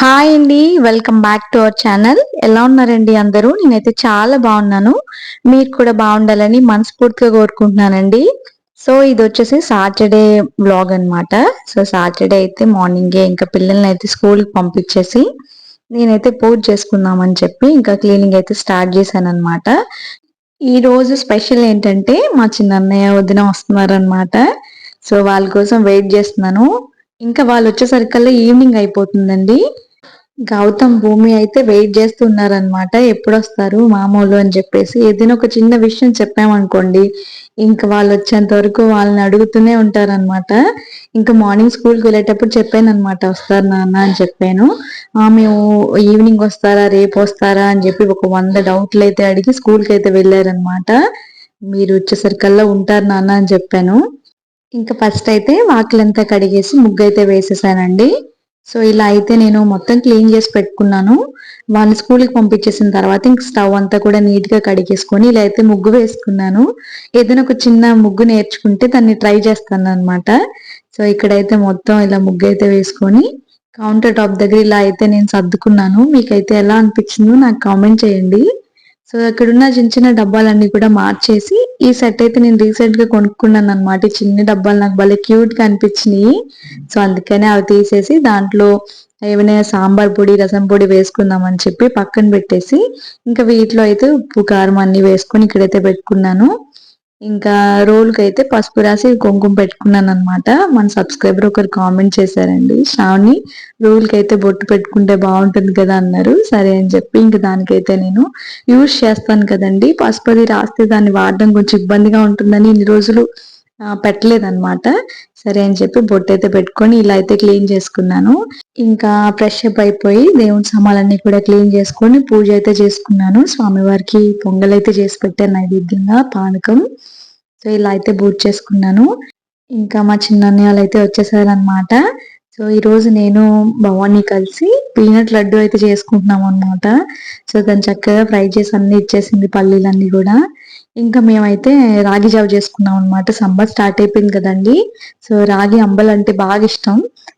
Hi అండి welcome back to our channel ఎలా ఉన్నారండి అందరూ? నేనైతే చాలా బాగున్నాను. మీరు కూడా బాగుండాలని మనస్ఫూర్తిగా కోరుకుంటున్నానండి. సో ఇది వచ్చేసి సాటర్డే బ్లాగ్ అనమాట సో సాటర్డే అయితే మార్నింగే ఇంకా పిల్లల్ని అయితే స్కూల్కి పంపించేసి నేనైతే పూజ చేసుకుందామని చెప్పి ఇంకా క్లీనింగ్ అయితే స్టార్ట్ చేశాను అనమాట ఈ రోజు స్పెషల్ ఏంటంటే మా చిన్న అన్నయ్య వదిన వస్తున్నారనమాట సో వాళ్ళ కోసం వెయిట్ చేస్తున్నాను. ఇంకా వాళ్ళు వచ్చేసరికల్లా ఈవినింగ్ అయిపోతుందండి. గౌతమ్ భూమి అయితే వెయిట్ చేస్తున్నారనమాట ఎప్పుడొస్తారు మామూలు అని చెప్పేసి. ఏదైనా ఒక చిన్న విషయం చెప్పామనుకోండి ఇంకా వాళ్ళు వచ్చేంత వరకు వాళ్ళని అడుగుతూనే ఉంటారనమాట ఇంకా మార్నింగ్ స్కూల్కి వెళ్ళేటప్పుడు చెప్పాను అనమాట వస్తారు నాన్న అని చెప్పాను. మేము ఈవినింగ్ వస్తారా రేపు వస్తారా అని చెప్పి ఒక వంద డౌట్లు అయితే అడిగి స్కూల్కి అయితే వెళ్ళారనమాట మీరు వచ్చేసరికల్లా ఉంటారు నాన్న అని చెప్పాను. ఇంకా ఫస్ట్ అయితే వాకిలంతా కడిగేసి ముగ్గు అయితే వేసేసానండి. సో ఇలా అయితే నేను మొత్తం క్లీన్ చేసి పెట్టుకున్నాను. వాళ్ళని స్కూల్కి పంపించేసిన తర్వాత ఇంక స్టవ్ అంతా కూడా నీట్గా కడిగేసుకొని ఇలా అయితే ముగ్గు వేసుకున్నాను. ఏదైనా ఒక చిన్న ముగ్గు నేర్చుకుంటే దాన్ని ట్రై చేస్తాను అనమాట సో ఇక్కడైతే మొత్తం ఇలా ముగ్గు అయితే వేసుకొని కౌంటర్ టాప్ దగ్గర ఇలా అయితే నేను సర్దుకున్నాను. మీకైతే ఎలా అనిపించిందో నాకు కామెంట్ చేయండి. సో అక్కడున్న చిన్న చిన్న డబ్బాలన్నీ కూడా మార్చేసి ఈ సెట్ అయితే నేను రీసెంట్గా కొనుక్కున్నాను అనమాట చిన్న డబ్బాలు నాకు భలే క్యూట్గా అనిపించినాయి. సో అందుకనే అవి తీసేసి దాంట్లో ఏమైనా సాంబార్ పొడి రసం పొడి వేసుకుందామని చెప్పి పక్కన పెట్టేసి ఇంకా వీటిలో అయితే ఉప్పు కారం అన్ని వేసుకొని ఇక్కడైతే పెట్టుకున్నాను. ఇంకా రోల్కి అయితే పసుపు రాసి కుంకుమ పెట్టుకున్నాను అనమాట మన సబ్స్క్రైబర్ ఒకరు కామెంట్ చేశారండి. శ్రావణి రోల్కి అయితే బొట్టు పెట్టుకుంటే బాగుంటుంది కదా అన్నారు. సరే అని చెప్పి ఇంకా దానికైతే నేను యూజ్ చేస్తాను కదండి. పసుపు రాస్తే దాన్ని వాడడం కొంచెం ఇబ్బందిగా ఉంటుందని ఇన్ని రోజులు పెట్టలేదన్నమాట. సరే అని చెప్పి బొట్టు అయితే పెట్టుకొని ఇలా అయితే క్లీన్ చేసుకున్నాను. ఇంకా ఫ్రెష్ అప్ అయిపోయి దేవుని సామాన్లన్నీ కూడా క్లీన్ చేసుకొని పూజ అయితే చేసుకున్నాను. స్వామివారికి పొంగల్ అయితే చేసి పెట్టాను నైవేద్యంగా పానకం. సో ఇలా అయితే పూజ చేసుకున్నాను. ఇంకా మా చిన్న అయితే వచ్చేసారనమాట సో ఈరోజు నేను భవానీ కలిసి పీనట్ లడ్డు అయితే చేసుకుంటున్నాం అనమాట సో దాన్ని చక్కగా ఫ్రై చేసి అన్ని ఇచ్చేసింది పల్లీలన్నీ కూడా. ఇంకా మేమైతే రాగి జావ చేసుకున్నాం అనమాట సమ్మర్ స్టార్ట్ అయిపోయింది కదండి. సో రాగి అంబలు అంటే బాగా ఇష్టం.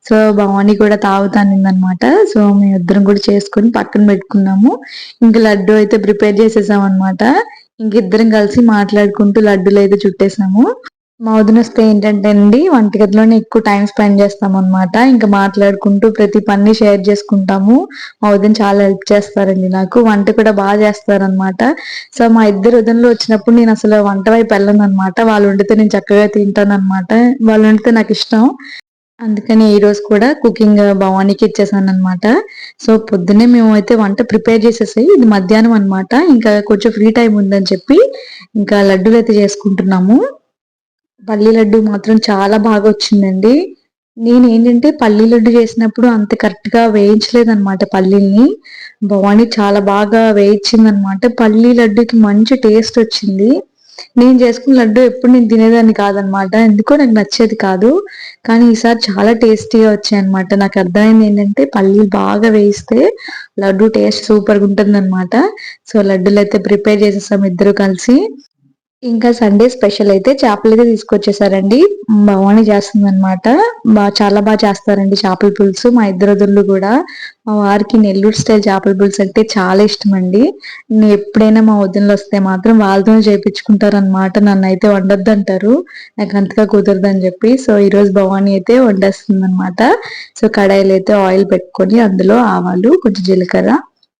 సో భవానీ కూడా తాగుతానిందనమాట సో మేము ఇద్దరం కూడా చేసుకొని పక్కన పెట్టుకున్నాము. ఇంకా లడ్డు అయితే ప్రిపేర్ చేసేసాం అనమాట ఇంకిద్దరం కలిసి మాట్లాడుకుంటూ లడ్డులు అయితే చుట్టేసాము. మా వదిన ఏంటంటే అండి వంటగదిలోనే ఎక్కువ టైం స్పెండ్ చేస్తాం అనమాట ఇంకా మాట్లాడుకుంటూ ప్రతి పని షేర్ చేసుకుంటాము. మౌదన్ చాలా హెల్ప్ చేస్తారండి నాకు. వంట కూడా బాగా చేస్తారనమాట సో మా ఇద్దరు ఉదయంలో వచ్చినప్పుడు నేను అసలు వంట వైపు వెళ్ళను అనమాట వాళ్ళు వండితే నేను చక్కగా తింటాను అనమాట వాళ్ళు వండితే నాకు ఇష్టం. అందుకని ఈ రోజు కూడా కుకింగ్ భవానీకి ఇచ్చేసాను అనమాట సో పొద్దున్నే మేము అయితే వంట ప్రిపేర్ చేసేసాయి ఇది మధ్యాహ్నం అనమాట ఇంకా కొంచెం ఫ్రీ టైం ఉందని చెప్పి ఇంకా లడ్డూలు అయితే చేసుకుంటున్నాము. పల్లి లడ్డు మాత్రం చాలా బాగా వచ్చిందండి. నేను ఏంటంటే పల్లి లడ్డు చేసినప్పుడు అంత కరెక్ట్గా వేయించలేదన్నమాట పల్లీల్ని. భవాని చాలా బాగా వేయించింది అనమాట పల్లి లడ్డుకి మంచి టేస్ట్ వచ్చింది. నేను చేసుకున్న లడ్డు ఎప్పుడు నేను తినేదాన్ని కాదనమాట ఎందుకో నాకు నచ్చేది కాదు. కానీ ఈసారి చాలా టేస్టీగా వచ్చాయి అనమాట నాకు అర్థమైంది ఏంటంటే పల్లీలు బాగా వేయిస్తే లడ్డు టేస్ట్ సూపర్గా ఉంటుంది అనమాట సో లడ్డూలు అయితే ప్రిపేర్ చేసేసాం ఇద్దరు కలిసి. ఇంకా సండే స్పెషల్ అయితే చేపలు అయితే తీసుకొచ్చేసారండి. భవానీ చేస్తుంది అనమాట బాగా చాలా బాగా చేస్తారండి చేపల పులుసు. మా ఇద్దరు వదులు కూడా. మా వారికి నెల్లూరు స్టైల్ చేపల పులుసు అంటే చాలా ఇష్టం అండి నేను ఎప్పుడైనా మా వదినలు వస్తే మాత్రం వాళ్ళతోనే చేయించుకుంటారు అనమాట నన్ను అయితే వండొద్దు అంటారు నాకు అంతగా కుదరదని చెప్పి. సో ఈరోజు భవానీ అయితే వండేస్తుంది అనమాట సో కడాయిలు అయితే ఆయిల్ పెట్టుకొని అందులో ఆవాలు కొంచెం జీలకర్ర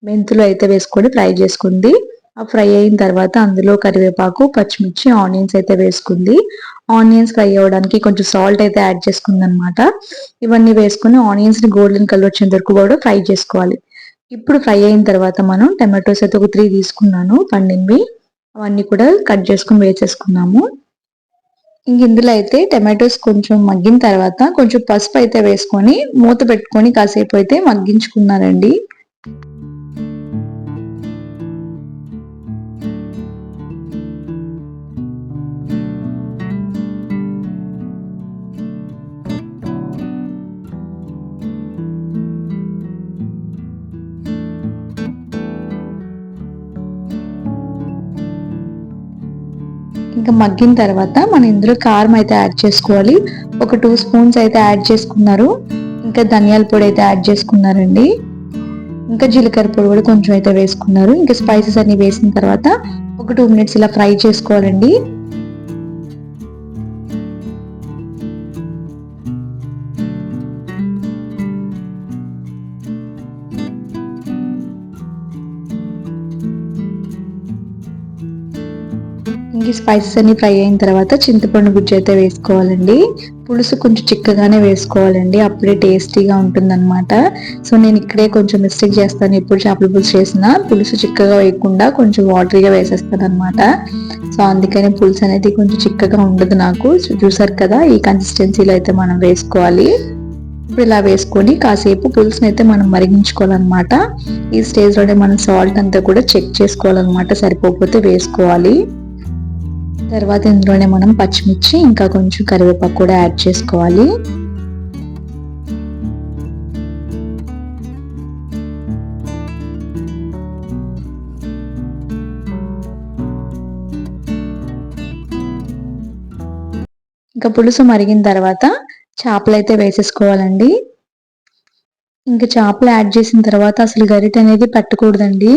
మెంతులు అయితే వేసుకొని ఫ్రై చేసుకుంది. ఫ్రై అయిన తర్వాత అందులో కరివేపాకు పచ్చిమిర్చి ఆనియన్స్ అయితే వేసుకుంది. ఆనియన్స్ ఫ్రై అవ్వడానికి కొంచెం సాల్ట్ అయితే యాడ్ చేసుకుంది అనమాట ఇవన్నీ వేసుకుని ఆనియన్స్ని గోల్డెన్ కలర్ వచ్చేంత వరకు కూడా ఫ్రై చేసుకోవాలి. ఇప్పుడు ఫ్రై అయిన తర్వాత మనం టమాటోస్ అయితే ఒక త్రీ తీసుకున్నాను పండినవి అవన్నీ కూడా కట్ చేసుకుని వేసేసుకున్నాము. ఇంక ఇందులో అయితే టమాటోస్ కొంచెం మగ్గిన తర్వాత కొంచెం పసుపు అయితే వేసుకొని మూత పెట్టుకొని కాసేపు అయితే మగ్గించుకున్నారండి. ఇంకా మగ్గిన తర్వాత మనం ఇందులో కారం అయితే యాడ్ చేసుకోవాలి. ఒక టూ స్పూన్స్ అయితే యాడ్ చేసుకున్నారు. ఇంకా ధనియాల పొడి అయితే యాడ్ చేసుకున్నారండి. ఇంకా జీలకర్ర పొడి కూడా కొంచెం అయితే వేసుకున్నారు. ఇంకా స్పైసెస్ అన్ని వేసిన తర్వాత ఒక టూ మినిట్స్ ఇలా ఫ్రై చేసుకోవాలండి. ఈ స్పైసెస్ అన్ని ఫ్రై అయిన తర్వాత చింతపండు గుజ్జు అయితే వేసుకోవాలండి. పులుసు కొంచెం చిక్కగానే వేసుకోవాలండి. అప్పుడే టేస్టీగా ఉంటుందన్నమాట. సో నేను ఇక్కడే కొంచెం మిస్టేక్ చేస్తాను. ఎప్పుడు చేపల పులుసు చేసినా పులుసు చిక్కగా వేయకుండా కొంచెం వాటరీగా వేసేస్తాను అనమాట సో అందుకని పులుసు అనేది కొంచెం చిక్కగా ఉండదు నాకు. చూసారు కదా ఈ కన్సిస్టెన్సీలో అయితే మనం వేసుకోవాలి. ఇప్పుడు ఇలా వేసుకొని కాసేపు పులుసుని అయితే మనం మరిగించుకోవాలన్నమాట. ఈ స్టేజ్లోనే మనం సాల్ట్ అంతా కూడా చెక్ చేసుకోవాలన్నమాట. సరిపోకపోతే వేసుకోవాలి. తర్వాత ఇందులోనే మనం పచ్చిమిర్చి ఇంకా కొంచెం కరివేపాకు కూడా యాడ్ చేసుకోవాలి. ఇంకా పులుసు మరిగిన తర్వాత చేపలు అయితే వేసేసుకోవాలండి. ఇంకా చేపలు యాడ్ చేసిన తర్వాత అసలు గరిట అనేది పెట్టకూడదండి.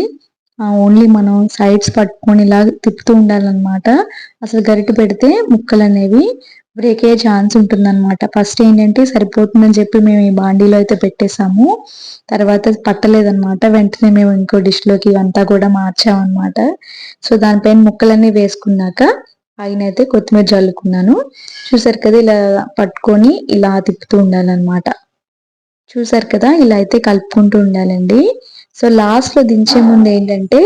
ఓన్లీ మనం సైడ్స్ పట్టుకొని ఇలా తిప్పుతూ ఉండాలన్నమాట. అసలు గరిట పెడితే ముక్కలు అనేవి బ్రేక్ అయ్యే ఛాన్స్ ఉంటుందన్నమాట. ఫస్ట్ ఏంటంటే సరిపోతుందని చెప్పి మేము ఈ బాండీలో అయితే పెట్టేసాము తర్వాత పట్టలేదన్నమాట. వెంటనే మేము ఇంకో డిష్లోకి ఇవంతా కూడా మార్చామన్నమాట. సో దానిపైన ముక్కలన్నీ వేసుకున్నాక పైన అయితే కొత్తిమీర జల్లుకున్నాను. చూసారు కదా ఇలా పట్టుకొని ఇలా తిప్పుతూ ఉండాలన్నమాట. చూసారు కదా ఇలా అయితే కలుపుకుంటూ ఉండాలండి. సో లాస్ట్లో దించే ముందు ఏంటంటే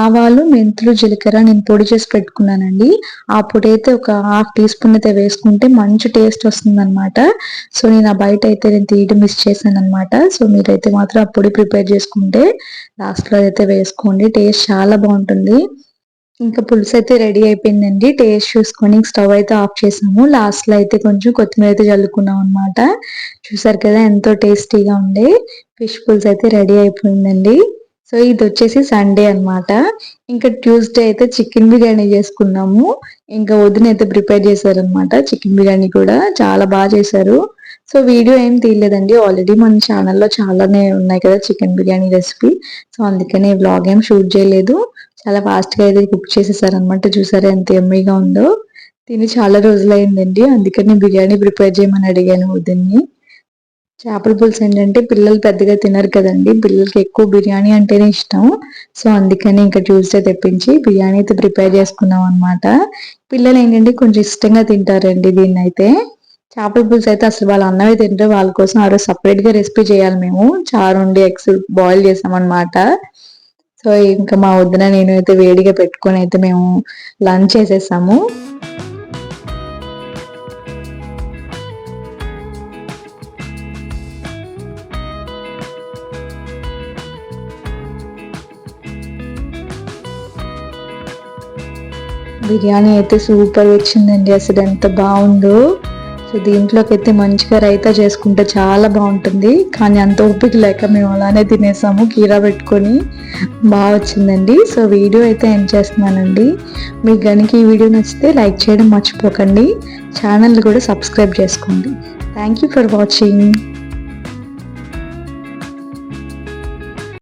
ఆవాలు మెంతులు జీలకర్ర నేను పొడి చేసి పెట్టుకున్నానండి. ఆ పొడి అయితే ఒక హాఫ్ టీ స్పూన్ అయితే వేసుకుంటే మంచి టేస్ట్ వస్తుంది అనమాట సో నేను ఆ బయట అయితే నేను తీయడం మిస్ చేశాను అనమాట సో మీరైతే మాత్రం ఆ పొడి ప్రిపేర్ చేసుకుంటే లాస్ట్లో అయితే వేసుకోండి. టేస్ట్ చాలా బాగుంటుంది. ఇంకా పులుసు అయితే రెడీ అయిపోయిందండి. టేస్ట్ చూసుకొని స్టవ్ అయితే ఆఫ్ చేసాము. లాస్ట్లో అయితే కొంచెం కొత్తిమీర అయితే చల్లుకున్నాం అనమాట చూసారు కదా ఎంతో టేస్టీగా ఉండే ఫిష్ పుల్స్ అయితే రెడీ అయిపోయిందండి. సో ఇది వచ్చేసి సండే అనమాట ఇంకా ట్యూస్డే అయితే చికెన్ బిర్యానీ చేసుకున్నాము. ఇంకా వదిన అయితే ప్రిపేర్ చేశారనమాట చికెన్ బిర్యానీ కూడా. చాలా బాగా చేశారు. సో వీడియో ఏం తీయలేదండి. ఆల్రెడీ మన ఛానల్లో చాలానే ఉన్నాయి కదా చికెన్ బిర్యానీ రెసిపీ. సో అందుకని వ్లాగ్ ఏం షూట్ చేయలేదు. చాలా ఫాస్ట్గా అయితే కుక్ చేసేసారనమాట చూసారా ఎంత ఎమ్మీగా ఉందో. తిని చాలా రోజులైందండి. అందుకని బిర్యానీ ప్రిపేర్ చేయమని అడిగాను వదిన్ని. చేపల పులుసు ఏంటంటే పిల్లలు పెద్దగా తినరు కదండి. పిల్లలకి ఎక్కువ బిర్యానీ అంటేనే ఇష్టం. సో అందుకని ఇంకా ట్యూస్డే తెప్పించి బిర్యానీ అయితే ప్రిపేర్ చేసుకున్నాం అనమాట పిల్లలు ఏంటంటే కొంచెం ఇష్టంగా తింటారండి దీన్ని అయితే చేపల పులుసు అయితే అసలు వాళ్ళు అన్నమే తింటే వాళ్ళ కోసం ఆ రోజు సపరేట్గా రెసిపీ చేయాలి మేము. చారు ఉండి ఎగ్స్ బాయిల్ చేసామన్నమాట సో ఇంకా మా వద్దున నేను అయితే వేడిగా పెట్టుకొని అయితే మేము లంచ్ చేసేసాము. బిర్యానీ అయితే సూపర్ వచ్చిందండి అసలు ఎంత బాగుందో. సో దీంట్లోకి అయితే మంచిగా రైతా చేసుకుంటే చాలా బాగుంటుంది. కానీ అంత ఓపిక లేక మేము అలానే తినేసాము కీరా పెట్టుకొని. బాగా వచ్చిందండి. సో వీడియో అయితే ఎండ్ చేస్తున్నానండి. మీకు కనుక ఈ వీడియో నచ్చితే లైక్ చేయడం మర్చిపోకండి. ఛానల్ కూడా సబ్స్క్రైబ్ చేసుకోండి. Thank you for watching.